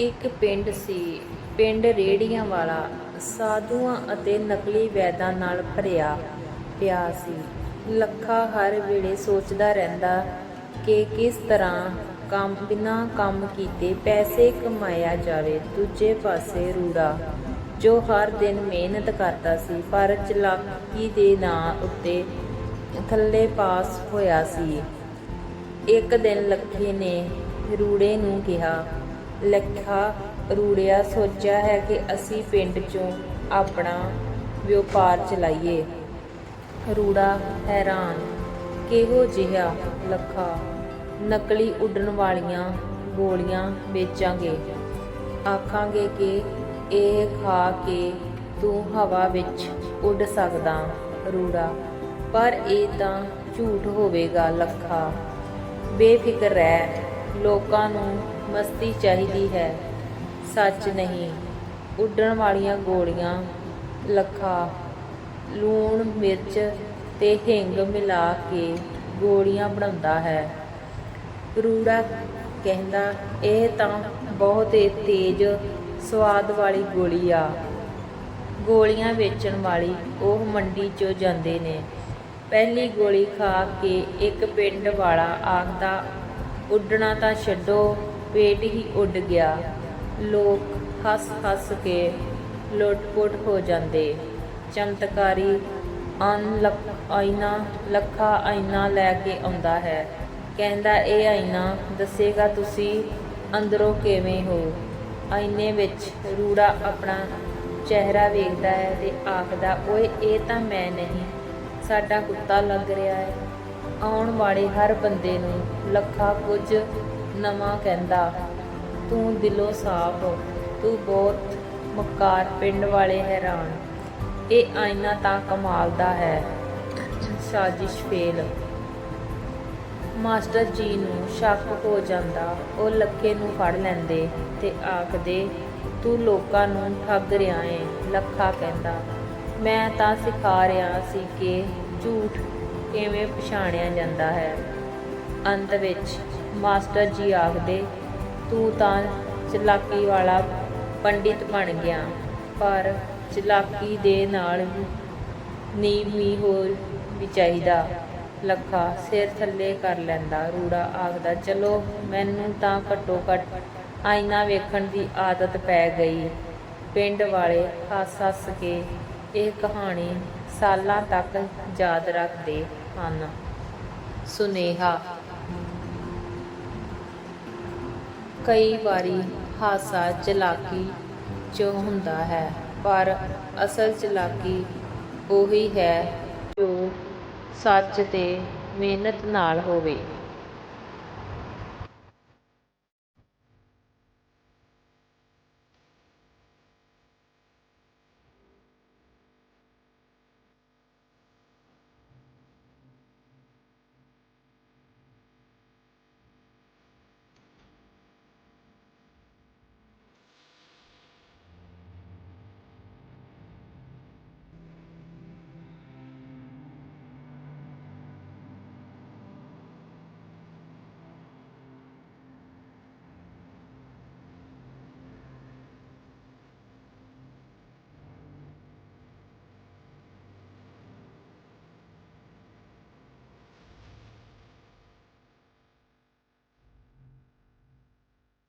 ਇੱਕ ਪਿੰਡ ਸੀ। ਪਿੰਡ ਰੇੜੀਆਂ ਵਾਲਾ ਸਾਧੂਆਂ ਅਤੇ ਨਕਲੀ ਵੈਦਾਂ ਨਾਲ ਭਰਿਆ ਪਿਆ ਸੀ। ਲੱਖਾ ਹਰ ਵੇਲੇ ਸੋਚਦਾ ਰਹਿੰਦਾ ਕਿ ਕਿਸ ਤਰ੍ਹਾਂ ਕੰਮ, ਬਿਨਾਂ ਕੰਮ ਕੀਤੇ ਪੈਸੇ ਕਮਾਇਆ ਜਾਵੇ। ਦੂਜੇ ਪਾਸੇ ਰੂੜਾ, ਜੋ ਹਰ ਦਿਨ ਮਿਹਨਤ ਕਰਦਾ ਸੀ, ਪਰ ਚਲਾਕੀ ਦੇ ਨਾਂ ਉੱਤੇ ਥੱਲੇ ਪਾਸ ਹੋਇਆ ਸੀ। ਇੱਕ ਦਿਨ ਲੱਖੇ ਨੇ ਰੂੜੇ ਨੂੰ ਕਿਹਾ ਲੱਖਾ ਰੂੜਿਆ ਸੋਚਿਆ ਹੈ ਕਿ ਅਸੀਂ ਪਿੰਡ 'ਚੋਂ ਆਪਣਾ ਵਪਾਰ ਚਲਾਈਏ। ਰੂੜਾ ਹੈਰਾਨ, ਕਿਹੋ ਜਿਹਾ ਲੱਖਾ? ਨਕਲੀ ਉੱਡਣ ਵਾਲੀਆਂ ਗੋਲੀਆਂ ਵੇਚਾਂਗੇ। ਆਖਾਂਗੇ ਕਿ ਇਹ ਖਾ ਕੇ ਤੂੰ ਹਵਾ ਵਿੱਚ ਉੱਡ ਸਕਦਾ, ਰੂੜਾ। ਪਰ ਇਹ ਤਾਂ ਝੂਠ ਹੋਵੇਗਾ, ਲੱਖਾ। ਬੇਫਿਕਰ ਰਹਿ। ਲੋਕਾਂ ਨੂੰ ਮਸਤੀ ਚਾਹੀਦੀ ਹੈ। ਸੱਚ ਨਹੀਂ, ਉੱਡਣ ਵਾਲੀਆਂ ਗੋਲੀਆਂ, ਲੱਖਾ, ਲੂਣ, ਮਿਰਚ ਤੇ ਹਿੰਗ ਮਿਲਾ ਕੇ ਗੋਲੀਆਂ ਬਣਾਉਂਦਾ ਹੈ। ਰੂੜਾ ਕਹਿੰਦਾ, ਇਹ ਤਾਂ ਬਹੁਤ ਹੀ ਤੇਜ਼, ਸਵਾਦ ਵਾਲੀ ਗੋਲੀ ਆ। ਗੋਲੀਆਂ ਵੇਚਣ ਵਾਲੀ ਉਹ ਮੰਡੀ 'ਚੋਂ ਜਾਂਦੇ ਨੇ। ਪਹਿਲੀ ਗੋਲੀ ਖਾ ਕੇ ਇੱਕ ਪਿੰਡ ਵਾਲਾ ਆਖਦਾ ਉੱਡਣਾ ਤਾਂ ਛੱਡੋ, ਪੇਟ ਹੀ ਉੱਡ ਗਿਆ। ਲੋਕ ਹੱਸ ਹੱਸ ਕੇ ਲੁੱਟ-ਪੁੱਟ ਹੋ ਜਾਂਦੇ। ਚਮਤਕਾਰੀ ਅਨ ਲੱਖ ਆਇਨਾ, ਲੱਖਾ ਆਇਨਾ ਲੈ ਕੇ ਆਉਂਦਾ ਹੈ। ਕਹਿੰਦਾ, ਇਹ ਆਇਨਾ ਦੱਸੇਗਾ ਤੁਸੀਂ ਅੰਦਰੋਂ ਕਿਵੇਂ ਹੋ? ਆਇਨੇ ਵਿੱਚ ਰੂੜਾ ਆਪਣਾ ਚਿਹਰਾ ਵੇਖਦਾ ਹੈ ਤੇ ਆਖਦਾ, ਓਏ, ਇਹ ਤਾਂ ਮੈਂ ਨਹੀਂ। ਸਾਡਾ ਕੁੱਤਾ ਲੱਗ ਰਿਹਾ ਹੈ। ਆਉਣ ਵਾਲੇ ਹਰ ਬੰਦੇ ਨੂੰ ਲੱਖਾ ਕੁਝ ਨਵਾਂ ਕਹਿੰਦਾ, ਤੂੰ ਦਿਲੋਂ ਸਾਫ਼ ਤੂੰ ਬਹੁਤ ਮਕਾਰ ਪਿੰਡ ਵਾਲੇ ਹੈਰਾਨ। ਇਹ ਆਇਨਾ ਤਾਂ ਕਮਾਲ ਦਾ ਹੈ। ਸਾਜ਼ਿਸ਼ ਫੇਲ। ਮਾਸਟਰ ਜੀ ਨੂੰ ਸ਼ੱਕ ਹੋ ਜਾਂਦਾ, ਉਹ ਲੱਖੇ ਨੂੰ ਫੜ ਲੈਂਦੇ ਤੇ ਆਖਦੇ, ਤੂੰ ਲੋਕਾਂ ਨੂੰ ਠੱਗ ਰਿਹਾ ਏ, ਲੱਖਾ ਕਹਿੰਦਾ। ਮੈਂ ਤਾਂ ਸਿਖਾ ਰਿਹਾ ਸੀ ਕਿ ਝੂਠ ਕਿਵੇਂ ਪਛਾਣਿਆ ਜਾਂਦਾ ਹੈ? ਅੰਤ ਵਿੱਚ, ਮਾਸਟਰ ਜੀ ਆਖਦੇ, ਤੂੰ ਤਾਂ ਚਲਾਕੀ ਵਾਲਾ ਪੰਡਿਤ ਬਣ ਗਿਆ, ਪਰ ਚਲਾਕੀ ਦੇ ਨਾਲ ਨੀਵ ਵੀ ਹੋਰ ਵੀ ਚਾਹੀਦਾ। ਲੱਖਾ ਸਿਰ ਥੱਲੇ ਕਰ ਲੈਂਦਾ, ਰੂੜਾ ਆਖਦਾ, ਚਲੋ, ਮੈਨੂੰ ਤਾਂ ਘੱਟੋ ਘੱਟ ਆਈਨਾ ਵੇਖਣ ਦੀ ਆਦਤ ਪੈ ਗਈ। ਪਿੰਡ ਵਾਲੇ ਹੱਸ ਹੱਸ ਕੇ ਇਹ ਕਹਾਣੀ ਸਾਲਾਂ ਤੱਕ ਯਾਦ ਰੱਖਦੇ। ਹਨ। ਸੁਨੇਹਾ। ਕਈ ਵਾਰੀ ਹਾਸਾ ਚਲਾਕੀ ਚੋਂ ਹੁੰਦਾ ਹੈ, ਪਰ ਅਸਲ ਚਲਾਕੀ ਉਹੀ ਹੈ ਜੋ ਸੱਚ ਤੇ ਮਿਹਨਤ ਨਾਲ ਹੋਵੇ।